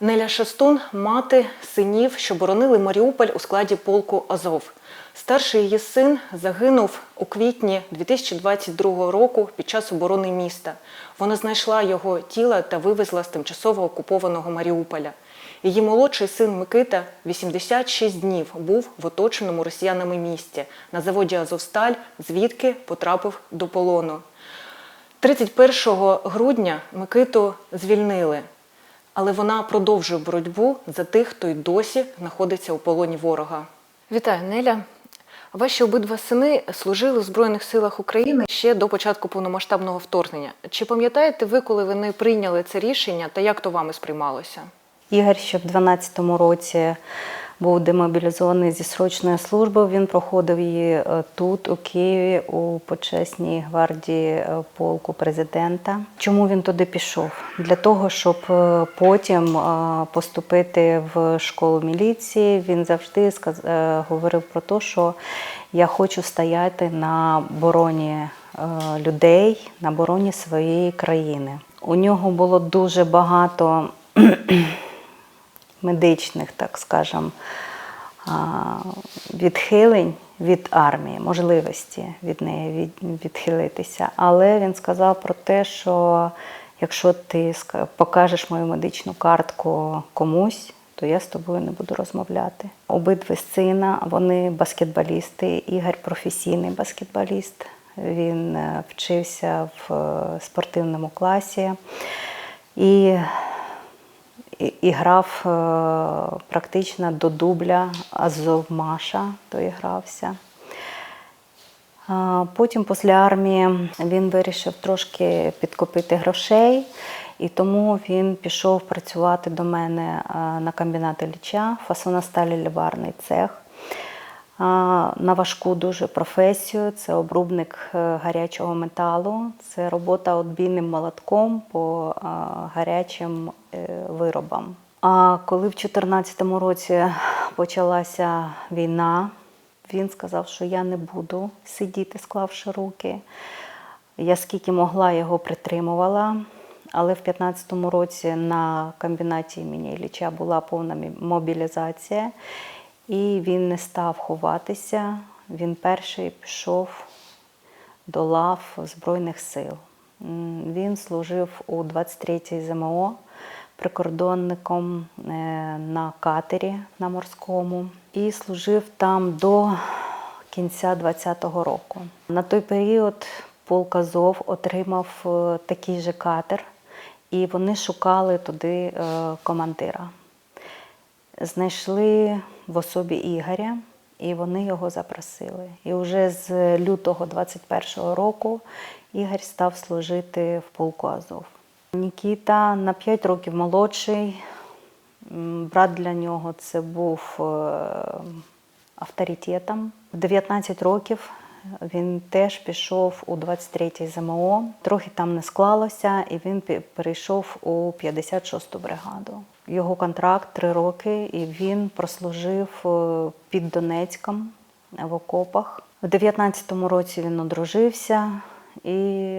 Неля Шестун мати синів, що боронили Маріуполь у складі полку Азов. Старший її син загинув у квітні 2022 року під час оборони міста. Вона знайшла його тіло та вивезла з тимчасово окупованого Маріуполя. Її молодший син Микита 86 днів був в оточеному росіянами місті на заводі Азовсталь, звідки потрапив до полону. 31 грудня Микиту звільнили, але вона продовжує боротьбу за тих, хто й досі знаходиться у полоні ворога. Вітаю, Неля. Ваші обидва сини служили в Збройних силах України ще до початку повномасштабного вторгнення. Чи пам'ятаєте ви, коли вони прийняли це рішення та як то вами сприймалося? Ігор ще в 12-му році був демобілізований зі срочної служби. Він проходив її е, тут, у Києві, у почесній гвардії е, полку президента. Чому він туди пішов? Для того, щоб е, потім поступити в школу міліції. Він завжди говорив про те, що я хочу стояти на бороні людей, на бороні своєї країни. У нього було дуже багато медичних, так скажем, відхилень від армії, можливості від неї відхилитися. Але він сказав про те, що якщо ти покажеш мою медичну картку комусь, то я з тобою не буду розмовляти. Обидві сина, вони баскетболісти. Ігор професійний баскетболіст. Він е, вчився в е, спортивному класі. І і, і грав е, практично до дубля Азов Маша, то грався. Е, Потім, після армії, він вирішив трошки підкопити грошей, і тому він пішов працювати до мене е, на комбінат Ілліча, фасоносталі-ліварний цех. На важку дуже професію це обрубник е, гарячого металу, це робота odбійним молотком по гарячим е, виробам. А коли в 2014 році почалася війна, він сказав, що я не буду сидіти, склавши руки. Я скільки могла його притримувала, але в 2015 році на комбінаті імені Ілліча була повна мобілізація, і він не став ховатися. Він перший пішов до лав Збройних сил. Він служив у 23-й ЗМО прикордонником е, на катері на морському і служив там до кінця 20-го року. На той період полк Азов отримав е, такий же катер, і вони шукали туди е, командира знайшли в особі Ігоря, і вони його запросили. І вже з лютого 21-го року Ігор став служити в полку Азов. Нікіта на 5 років молодший. Брат для нього це був е, авторитетом. В 19 років він теж пішов у 23-й ЗМО. Трохи там не склалося, і він перейшов у 56-ту бригаду. Його контракт три роки, і він прослужив е, під Донецьком в окопах. У 19-му році він одружився, і,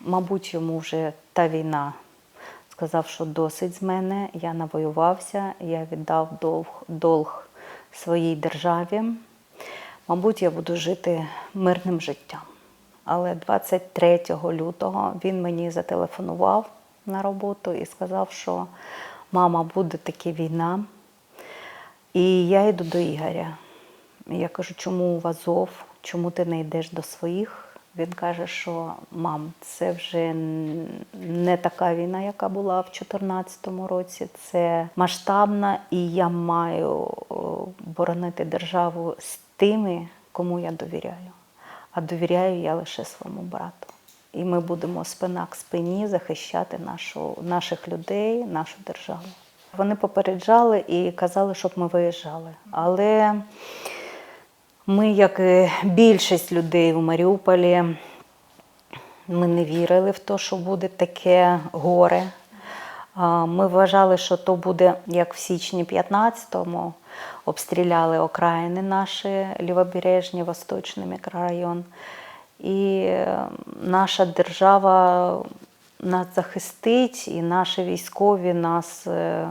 мабуть, йому вже та війна сказав, що досить з мене, я навоювався, я віддав долг, долг своїй державі. Мабуть, я буду жити мирним життям. Але 23 лютого він мені зателефонував на роботу і сказав, що мама, буде таки війна. І я йду до Ігоря. Я кажу, чому у Азов, чому ти не йдеш до своїх? Він каже, що мам, це вже не така війна, яка була в 2014 році. Це масштабна, і я маю боронити державу з тими, кому я довіряю. А довіряю я лише своєму брату. І ми будемо спина к спині захищати нашу, наших людей, нашу державу. Вони попереджали і казали, щоб ми виїжджали. Але ми, як і більшість людей у Маріуполі, ми не вірили в те, що буде таке горе. Ми вважали, що то буде як в січні 15-му. Обстріляли окраїни наші лівобережні, Восточний мікрорайон. І е, наша держава нас захистить, і наші військові нас е,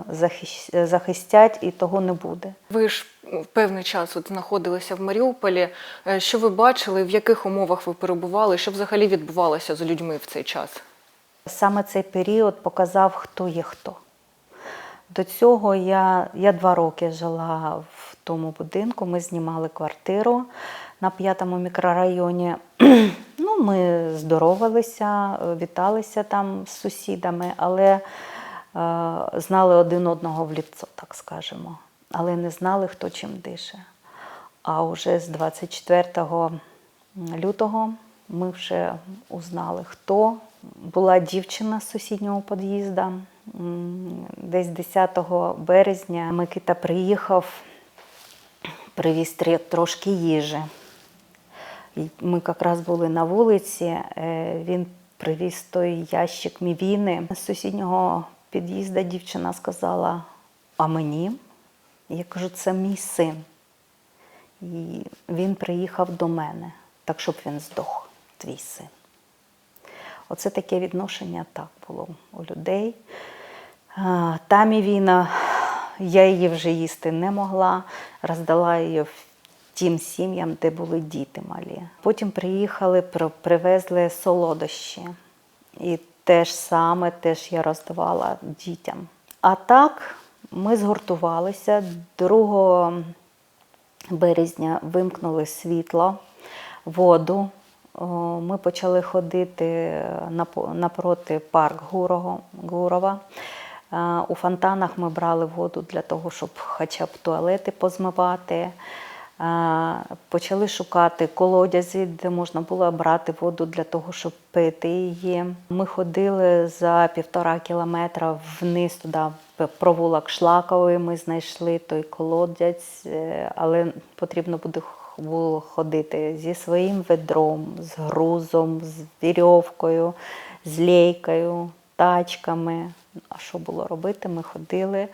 захистять, і того не буде. Ви ж в певний час от знаходилися в Маріуполі. Е, Що ви бачили, в яких умовах ви перебували, що взагалі відбувалося з людьми в цей час? Саме цей період показав, хто є хто. До цього я, я два роки жила в тому будинку. Ми знімали квартиру на п'ятому мікрорайоні. ну, ми здоровалися, віталися там з сусідами, але е, знали один одного в ліцо, так скажемо. Але не знали, хто чим дише. А вже з 24 лютого ми вже узнали, хто. Була дівчина з сусіднього під'їзду. Десь 10 березня Микита приїхав, привіз трошки їжі. Ми якраз були на вулиці. е, Він привіз той ящик мівіни. З сусіднього під'їзду дівчина сказала: А мені? Я кажу, це мій син. І він приїхав до мене, так щоб він здох, твій син. Оце таке відношення так було у людей. А, Та мівіна, я її вже їсти не могла, роздала її тим сім'ям, де були діти малі. Потім приїхали, привезли солодощі. І те ж саме теж я роздавала дітям. А так ми згуртувалися 2 березня вимкнули світло, воду. Ми почали ходити напроти парк Гурова. Е, У фонтанах ми брали воду для того, щоб хоча б туалети позмивати. Е, Почали шукати колодязі, де можна було брати воду для того, щоб пити її. Ми ходили за півтора кілометра вниз туди, провулок Шлаковий. Ми знайшли той колодязь, е, але потрібно буде ходити зі своїм ведром, з грузом, з вірьовкою, з лейкою, тачками. А що було робити? Ми ходили.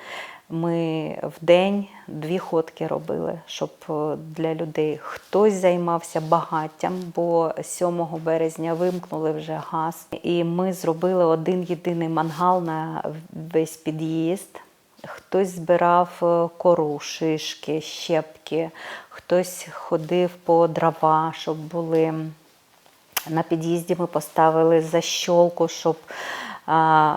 Ми в день дві ходки робили, щоб е, для людей хтось займався багаттям, бо 7 березня вимкнули вже газ. І ми зробили один єдиний мангал на весь під'їзд. Хтось збирав е, кору, шишки, щепки, хтось ходив по дрова, щоб були. На під'їзді ми поставили защолку, щоб а,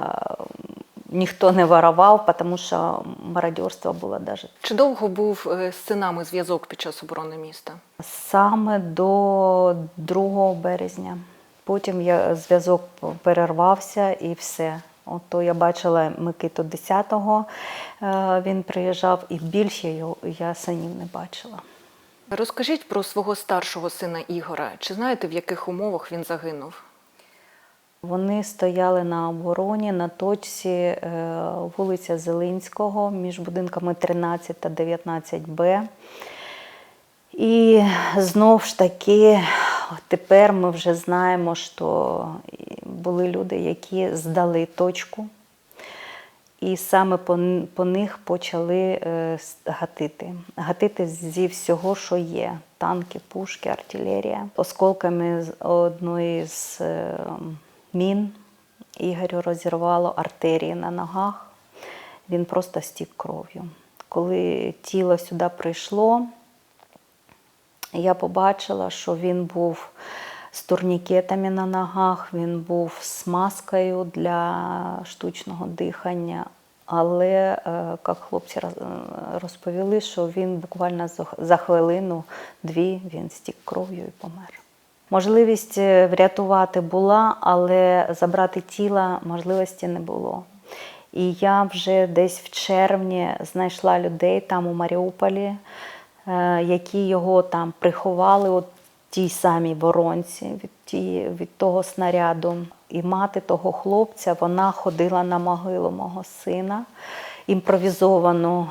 ніхто не воровав, тому що мародерство було навіть. Чи довго був е, з синами зв'язок під час оборони міста? Саме до 2 березня. Потім я, зв'язок перервався і все. Ото я бачила Микиту 10-го, е, він приїжджав, і більше його я синів не бачила. Розкажіть про свого старшого сина Ігора. Чи знаєте, в яких умовах він загинув? Вони стояли на обороні на точці е, вулиця Зелинського між будинками 13 та 19Б. І знов ж таки, тепер ми вже знаємо, що були люди, які здали точку. І саме по, по них почали е, гатити. Гатити зі всього, що є: танки, пушки, артилерія. Осколками з одної з е, мін Ігорю розірвало артерії на ногах. Він просто стік кров'ю. Коли тіло сюди прийшло, я побачила, що він був з турнікетами на ногах, він був з маскою для штучного дихання. Але, е, як хлопці розповіли, що він буквально за- хвилину-дві він стік кров'ю і помер. Можливість е, врятувати була, але забрати тіла можливості не було. І я вже десь в червні знайшла людей там у Маріуполі, е, які його там приховали у тій самій воронці від, ті, від того снаряду. І мати того хлопця вона ходила на могилу мого сина імпровізовану,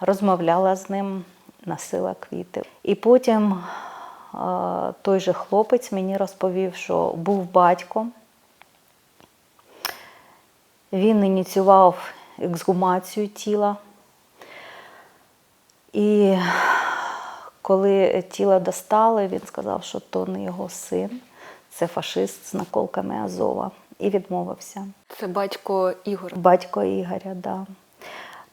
розмовляла з ним, носила квіти. І потім той же хлопець мені розповів, що був батько. Він ініціював ексгумацію тіла. І коли тіло достали, він сказав, що то не його син, це фашист з наколками Азова. і відмовився. Це батько Ігора. Батько Ігоря, да.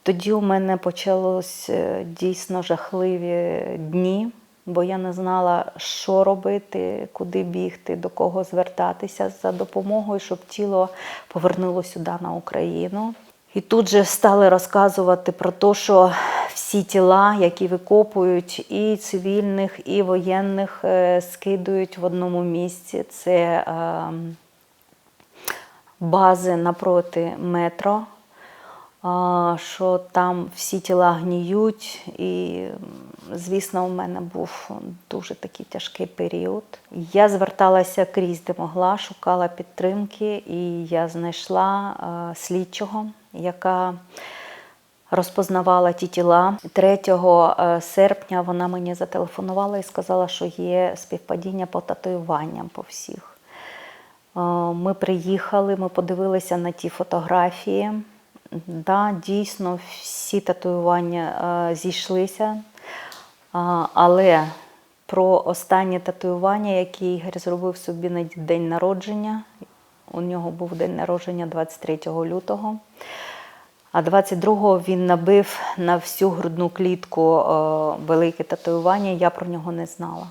Тоді у мене почалось е, дійсно жахливі дні, бо я не знала, що робити, куди бігти, до кого звертатися за допомогою, щоб тіло повернуло сюди на Україну. І тут же стали розказувати про те, що всі тіла, які викопують, і цивільних, і воєнних, е, скидують в одному місці. Це ем, бази напроти метро, а, що там всі тіла гніють. І, звісно, у мене був дуже такий тяжкий період. Я зверталася крізь де могла, шукала підтримки, і я знайшла а, слідчого, яка розпознавала ті тіла. 3 е, серпня вона мені зателефонувала і сказала, що є співпадіння по татуюванням по всіх. Е, Ми приїхали, ми подивилися на ті фотографії. Да, дійсно, всі татуювання е, зійшлися. Але про останнє татуювання, яке Ігор зробив собі на день народження, у нього був день народження 23 лютого. А 22-го він набив на всю грудну клітку е, велике татуювання, я про нього не знала.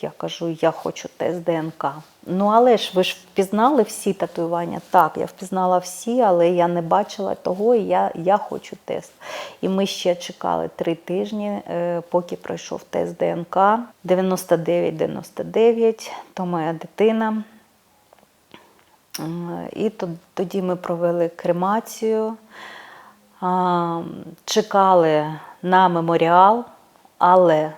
Я кажу, я хочу тест ДНК. Ну але ж ви ж впізнали всі татуювання? Так, я впізнала всі, але я не бачила того, і я, я хочу тест. І ми ще чекали три тижні, е, поки пройшов тест ДНК. 99-99, то моя дитина. І тоді ми провели кремацію, чекали на меморіал, але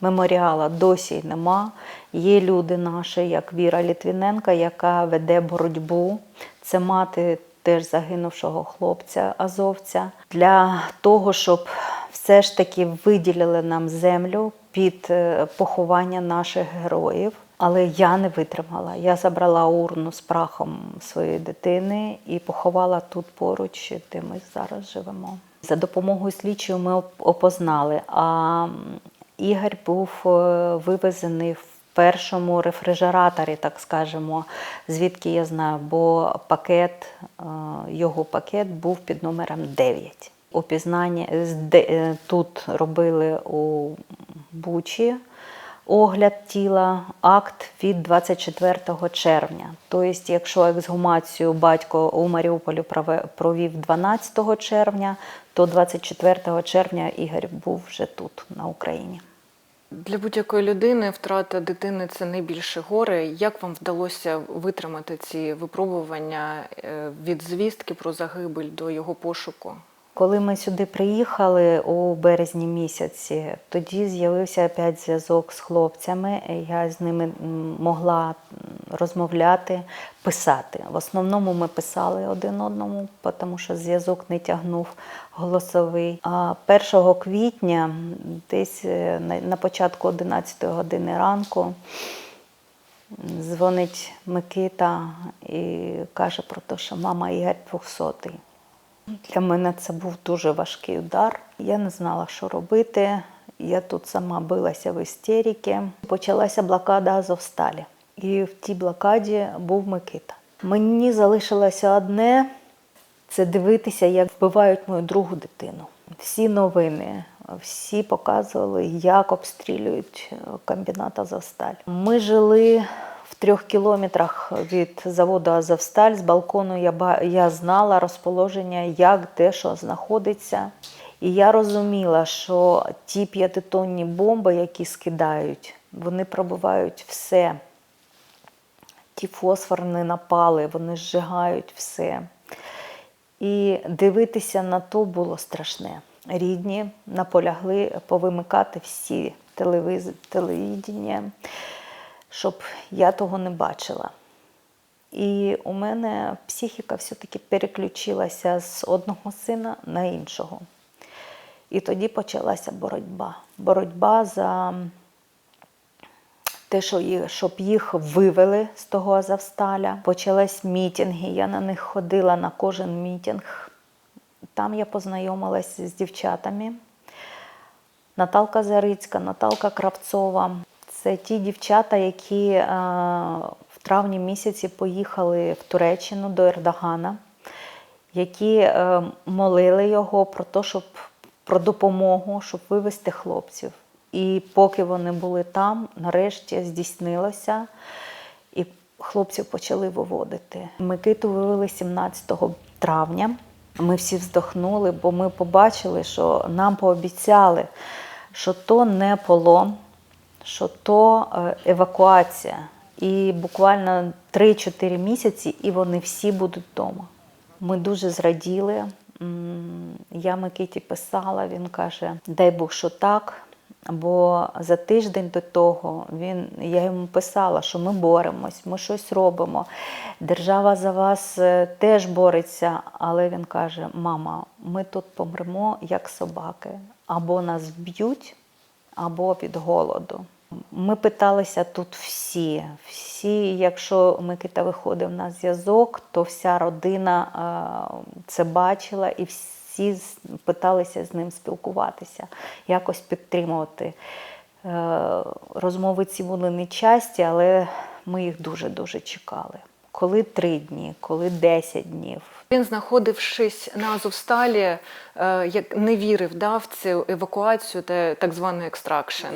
меморіала досі нема. Є люди наші, як Віра Літвіненка, яка веде боротьбу. Це мати теж загинувшого хлопця азовця. Для того, щоб все ж таки виділили нам землю під е, поховання наших героїв. Але я не витримала. Я забрала урну з прахом своєї дитини і поховала тут поруч, де ми зараз живемо. За допомогою слідчої ми опознали. А Ігор був е, вивезений в першому рефрижераторі, так скажемо, звідки я знаю, бо пакет, е, його пакет був під номером 9. Опізнання е, тут робили у Бучі огляд тіла, акт від 24 червня. Тобто, якщо ексгумацію батько у Маріуполі провів 12 червня, то 24 червня Ігор був вже тут, на Україні. Для будь-якої людини втрата дитини це найбільше горе. Як вам вдалося витримати ці випробування е, від звістки про загибель до його пошуку? Коли ми сюди приїхали у березні місяці, тоді з'явився опять зв'язок з хлопцями. Я з ними могла розмовляти, писати. В основному ми писали один одному, тому що зв'язок не тягнув голосовий. А 1 квітня, десь е, на- початку 11 години ранку, дзвонить Микита і каже про те, що мама Ігор 200 для мене це був дуже важкий удар. Я не знала, що робити. Я тут сама билася в істеріки. Почалася блокада Азовсталі. І в тій блокаді був Микита. Мені залишилося одне це дивитися, як вбивають мою другу дитину. Всі новини, всі показували, як обстрілюють комбінат Азовсталь. Ми жили в трьох кілометрах від заводу Азовсталь. З балкону я, я знала розположення, як де що знаходиться. І я розуміла, що ті п'ятитонні бомби, які скидають, вони пробивають все. Ті фосфорні напали, вони зжигають все. І дивитися на то було страшне. Рідні наполягли повимикати всі телевиз... телевідення, щоб я того не бачила. І у мене психіка все-таки переключилася з одного сина на іншого. І тоді почалася боротьба. Боротьба за те, щоб їх вивели з того Азовсталя. Почались мітинги. Я на них ходила на кожен мітинг. Там я познайомилася з дівчатами. Наталка Зарицька, Наталка Кравцова. Це ті дівчата, які е, в травні місяці поїхали в Туреччину до Ердогана, які е, молили його про те, щоб про допомогу, щоб вивезти хлопців. І поки вони були там, нарешті здійснилося, і хлопців почали виводити. Микиту вивели 17 травня. Ми всі вздохнули, бо ми побачили, що нам пообіцяли, що то не полон, що то е, евакуація. І буквально 3-4 місяці, і вони всі будуть вдома. Ми дуже зраділи. Я Микиті писала, він каже: дай Бог, що так. Бо за тиждень до того він, я йому писала, що ми боремось, ми щось робимо. Держава за вас е, теж бореться. Але він каже: Мама, ми тут помремо як собаки. Або нас вб'ють, або від голоду. Ми питалися тут всі. Всі, якщо Микита виходив на зв'язок, то вся родина е, це бачила і всі питалися з ним спілкуватися, якось підтримувати. Е, Розмови ці були не часті, але ми їх дуже-дуже чекали. Коли три дні, коли десять днів. Він, знаходившись на Азовсталі, е, як не вірив да, в цю евакуацію та так звану екстракшн.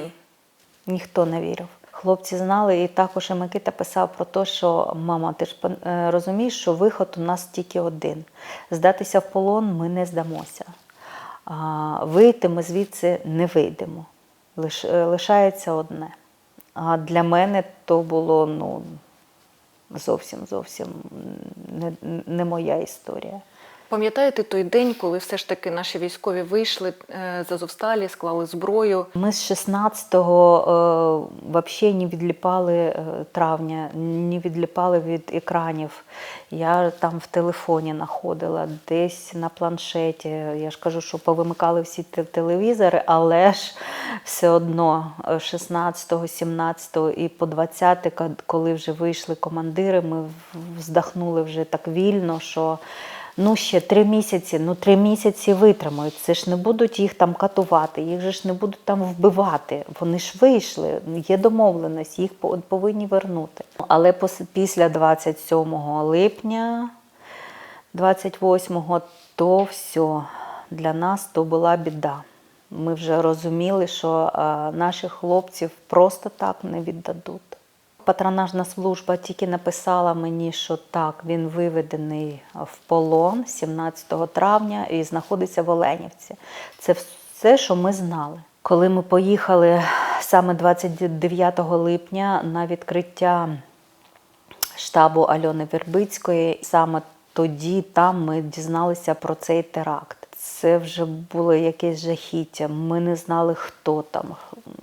Ніхто не вірив. Хлопці знали, і також і Микита писав про те, що мама, ти ж е, розумієш, що виход у нас тільки один. Здатися в полон ми не здамося. А вийти ми звідси не вийдемо. Лиш, е, лишається одне. А для мене то було ну, зовсім зовсім не, не моя історія. Пам'ятаєте той день, коли все ж таки наші військові вийшли е, з Азовсталі, склали зброю? Ми з 16-го е, взагалі не відліпали е, травня, не відліпали від екранів. Я там в телефоні знаходила, десь на планшеті. Я ж кажу, що повимикали всі телевізори, але ж все одно е, 16-го, 17-го і по 20 ка- коли вже вийшли командири, ми вздохнули вже так вільно, що Ну, ще три місяці, ну три місяці витримають. Це ж не будуть їх там катувати, їх же ж не будуть там вбивати. Вони ж вийшли, є домовленість, їх повинні вернути. Але після 27 липня, 28-го, то все для нас то була біда. Ми вже розуміли, що е, наших хлопців просто так не віддадуть. Патронажна служба тільки написала мені, що так, він виведений в полон 17 травня і знаходиться в Оленівці. Це все, що ми знали. Коли ми поїхали саме 29 липня на відкриття штабу Альони Вербицької, саме тоді там ми дізналися про цей теракт. Це вже було якесь жахіття. Ми не знали, хто там,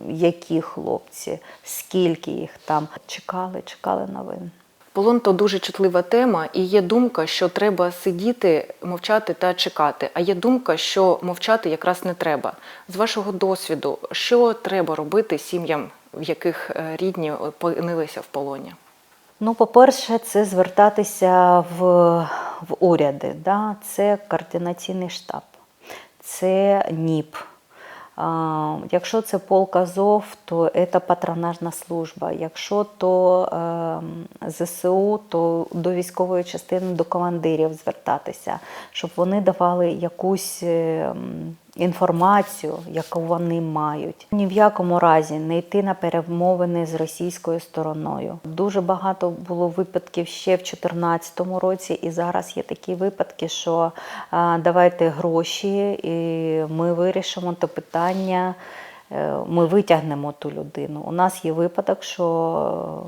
які хлопці, скільки їх там. Чекали, чекали новин. Полон то дуже чутлива тема, і є думка, що треба сидіти, мовчати та чекати. А є думка, що мовчати якраз не треба. З вашого досвіду, що треба робити сім'ям, в яких е, рідні опинилися в полоні? Ну, по-перше, це звертатися в, в уряди. Да? Це координаційний штаб, це НІП. Якщо це полк Азов, то це патронажна служба. Якщо то е, ЗСУ, то до військової частини, до командирів звертатися, щоб вони давали якусь е, м, інформацію, яку вони мають. Ні в якому разі не йти на перемовини з російською стороною. Дуже багато було випадків ще в 2014 році, і зараз є такі випадки, що давайте гроші, і ми вирішимо те питання. е, Ми витягнемо ту людину. У нас є випадок, що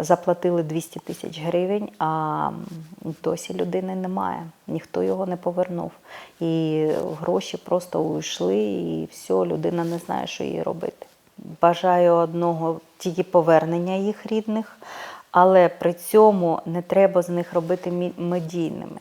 заплатили 200 тисяч гривень, а досі людини немає. Ніхто його не повернув. І гроші просто уйшли, і все, людина не знає, що їй робити. Бажаю одного тільки повернення їх рідних, але при цьому не треба з них робити медійними.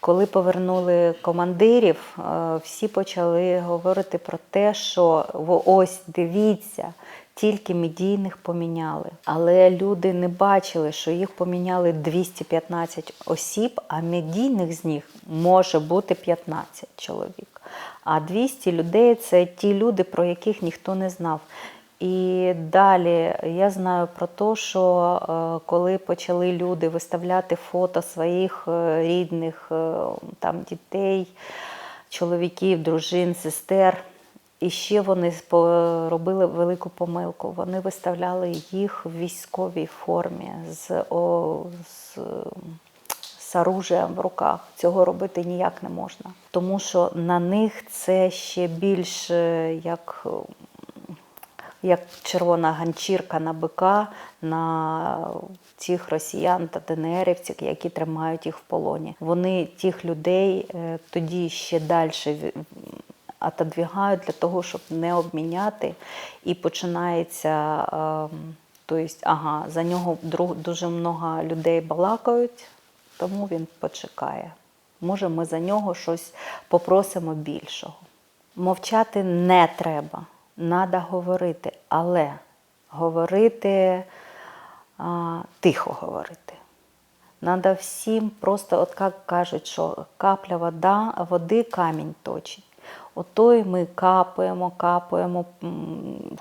Коли повернули командирів, всі почали говорити про те, що «Во, ось дивіться, тільки медійних поміняли. Але люди не бачили, що їх поміняли 215 осіб, а медійних з них може бути 15 чоловік. А 200 людей це ті люди, про яких ніхто не знав. І далі я знаю про те, що е, коли почали люди виставляти фото своїх е, рідних е, там, дітей, чоловіків, дружин, сестер, і ще вони робили велику помилку. Вони виставляли їх в військовій формі з, о, з, з оружієм в руках. Цього робити ніяк не можна. Тому що на них це ще більш е, як як червона ганчірка на бика на тих росіян та ДНРівців, які тримають їх в полоні. Вони тих людей е, тоді ще далі отодвігають для того, щоб не обміняти. І починається, ем, тобто, ага, за нього дуже много людей балакають, тому він почекає. Може, ми за нього щось попросимо більшого. Мовчати не треба, треба говорити, але говорити а, тихо говорити. Треба всім просто, от як кажуть, що капля вода, води камінь точить. Ото й ми капаємо, капаємо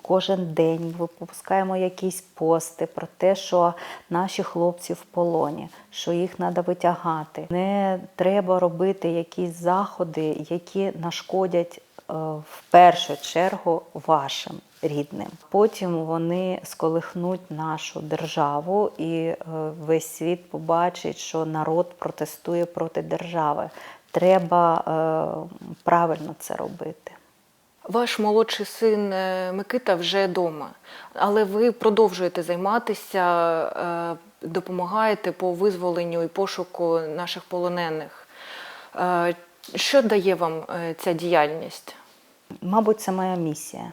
кожен день, випускаємо якісь пости про те, що наші хлопці в полоні, що їх треба витягати. Не треба робити якісь заходи, які нашкодять е, в першу чергу вашим рідним. Потім вони сколихнуть нашу державу, і е, весь світ побачить, що народ протестує проти держави. Треба е, правильно це робити. Ваш молодший син е, Микита вже вдома, але ви продовжуєте займатися, е, допомагаєте по визволенню і пошуку наших полонених. Що дає вам ця діяльність? Мабуть, це моя місія.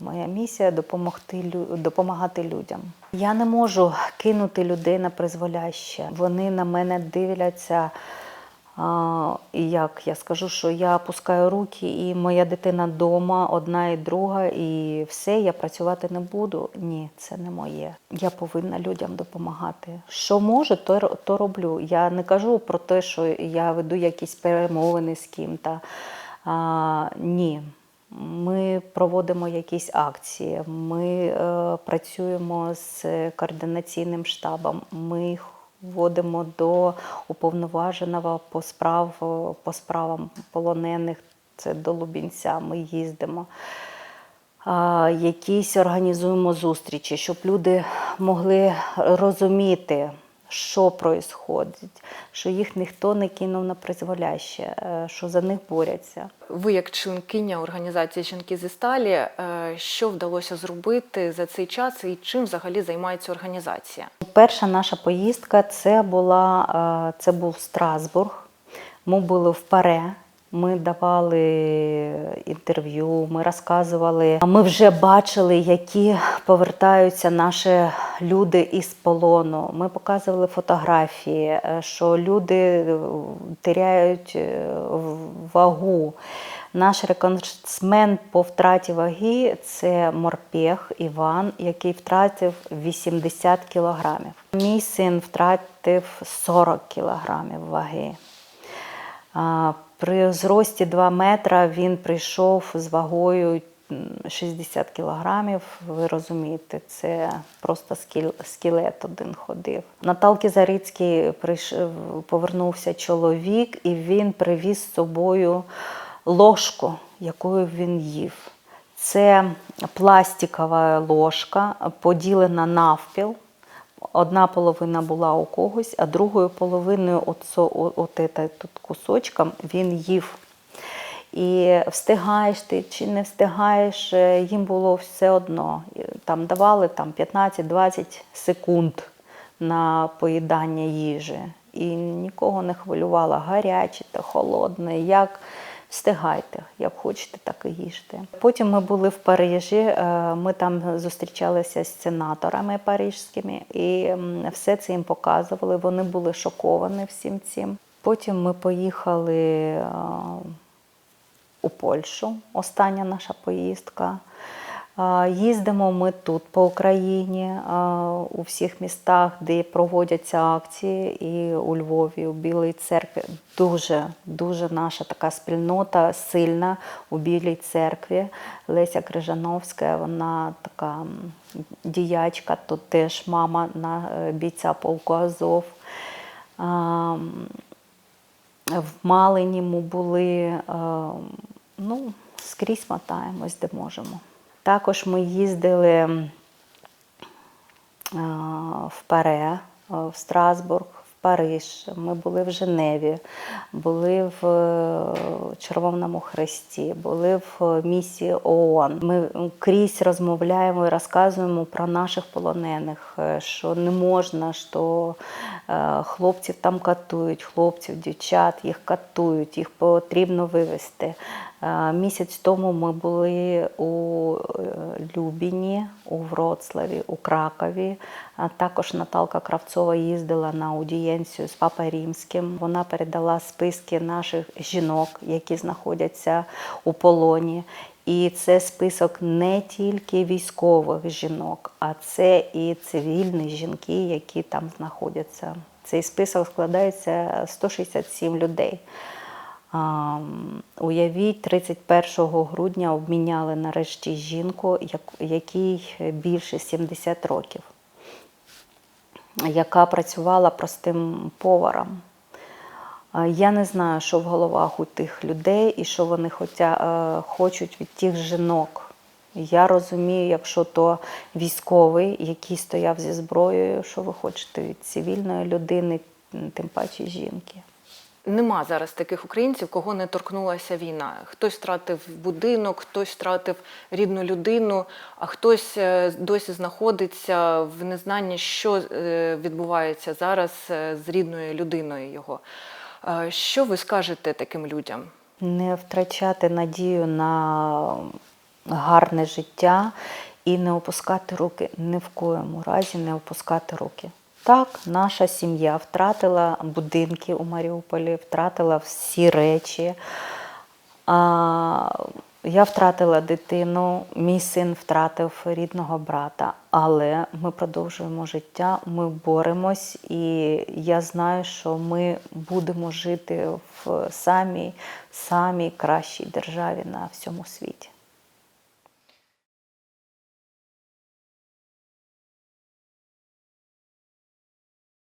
Моя місія допомогти, допомагати людям. Я не можу кинути людей на призволяще. Вони на мене дивляться. І як я скажу, що я опускаю руки, і моя дитина вдома, одна і друга, і все, я працювати не буду. Ні, це не моє. Я повинна людям допомагати. Що можу, то, то роблю. Я не кажу про те, що я веду якісь перемовини з ким-то. Ні. Ми проводимо якісь акції, ми е, працюємо з координаційним штабом. Ми вводимо до уповноваженого по справ по справам полонених. Це до Лубінця. Ми їздимо. Якісь організуємо зустрічі, щоб люди могли розуміти, що відбувається, що їх ніхто не кинув на призволяще, е, що за них борються. Ви, як членкиня організації Жінки зі сталі, е, що вдалося зробити за цей час і чим взагалі займається організація? Перша наша поїздка це була е, це був Страсбург. Ми були в Паре. Ми давали інтерв'ю, ми розказували. Ми вже бачили, які повертаються наші люди із полону. Ми показували фотографії, е, що люди е, теряють е, вагу. Наш рекордсмен по втраті ваги це морпех Іван, який втратив 80 кілограмів. Мій син втратив 40 кілограмів ваги. При зрості 2 метра він прийшов з вагою м, 60 кілограмів. Ви розумієте, це просто скелет один ходив. Наталки Зарицький прийшов, повернувся чоловік, і він привіз з собою ложку, якою він їв. Це пластикова ложка, поділена навпіл. Одна половина була у когось, а другою половиною оцо, о- от тут кусочком він їв. І встигаєш ти чи не встигаєш, е, їм було все одно. Там давали там, 15-20 секунд на поїдання їжі. І нікого не хвилювало гаряче та холодне. Як встигайте, як хочете, так і їжте. Потім ми були в Парижі. е, Ми там зустрічалися з сенаторами парижськими, і все це їм показували. Вони були шоковані всім цим. Потім ми поїхали е, у Польщу, остання наша поїздка. Їздимо ми тут по Україні, у всіх містах, де проводяться акції, і у Львові, у Білій церкві. Дуже, дуже наша така спільнота сильна у Білій церкві. Леся Крижановська, вона така діячка, тут теж мама на е, бійця полку Азов. В Малині ми були, ну, скрізь мотаємось, де можемо. Також ми їздили е, в Паре, е, в Страсбург, в Париж. Ми були в Женеві, були в е, Червоному Хресті, були в місії ООН. Ми крізь розмовляємо і розказуємо про наших полонених, е, що не можна, що е, хлопців там катують, хлопців, дівчат, їх катують, їх потрібно вивезти. Е, Місяць тому ми були у е, Любіні, у Вроцлаві, у Кракові. Також Наталка Кравцова їздила на аудієнцію з Папою Римським. Вона передала списки наших жінок, які знаходяться у полоні. І це список не тільки військових жінок, а це і цивільні жінки, які там знаходяться. Цей список складається 167 людей. Уявіть, 31 грудня обміняли нарешті жінку, якій більше 70 років, яка працювала простим поваром. Я не знаю, що в головах у тих людей і що вони е, хочуть від тих жінок. Я розумію, якщо то військовий, який стояв зі зброєю, що ви хочете від цивільної людини, тим паче жінки. Нема зараз таких українців, кого не торкнулася війна. Хтось втратив будинок, хтось втратив рідну людину, а хтось е, досі знаходиться в незнанні, що е, відбувається зараз е, з рідною людиною його. Що ви скажете таким людям? Не втрачати надію на гарне життя і не опускати руки, ні в коєму разі не опускати руки. Так, наша сім'я втратила будинки у Маріуполі, втратила всі речі. А, я втратила дитину, мій син втратив рідного брата, але ми продовжуємо життя, ми боремось, і я знаю, що ми будемо жити в самій самій кращій державі на всьому світі.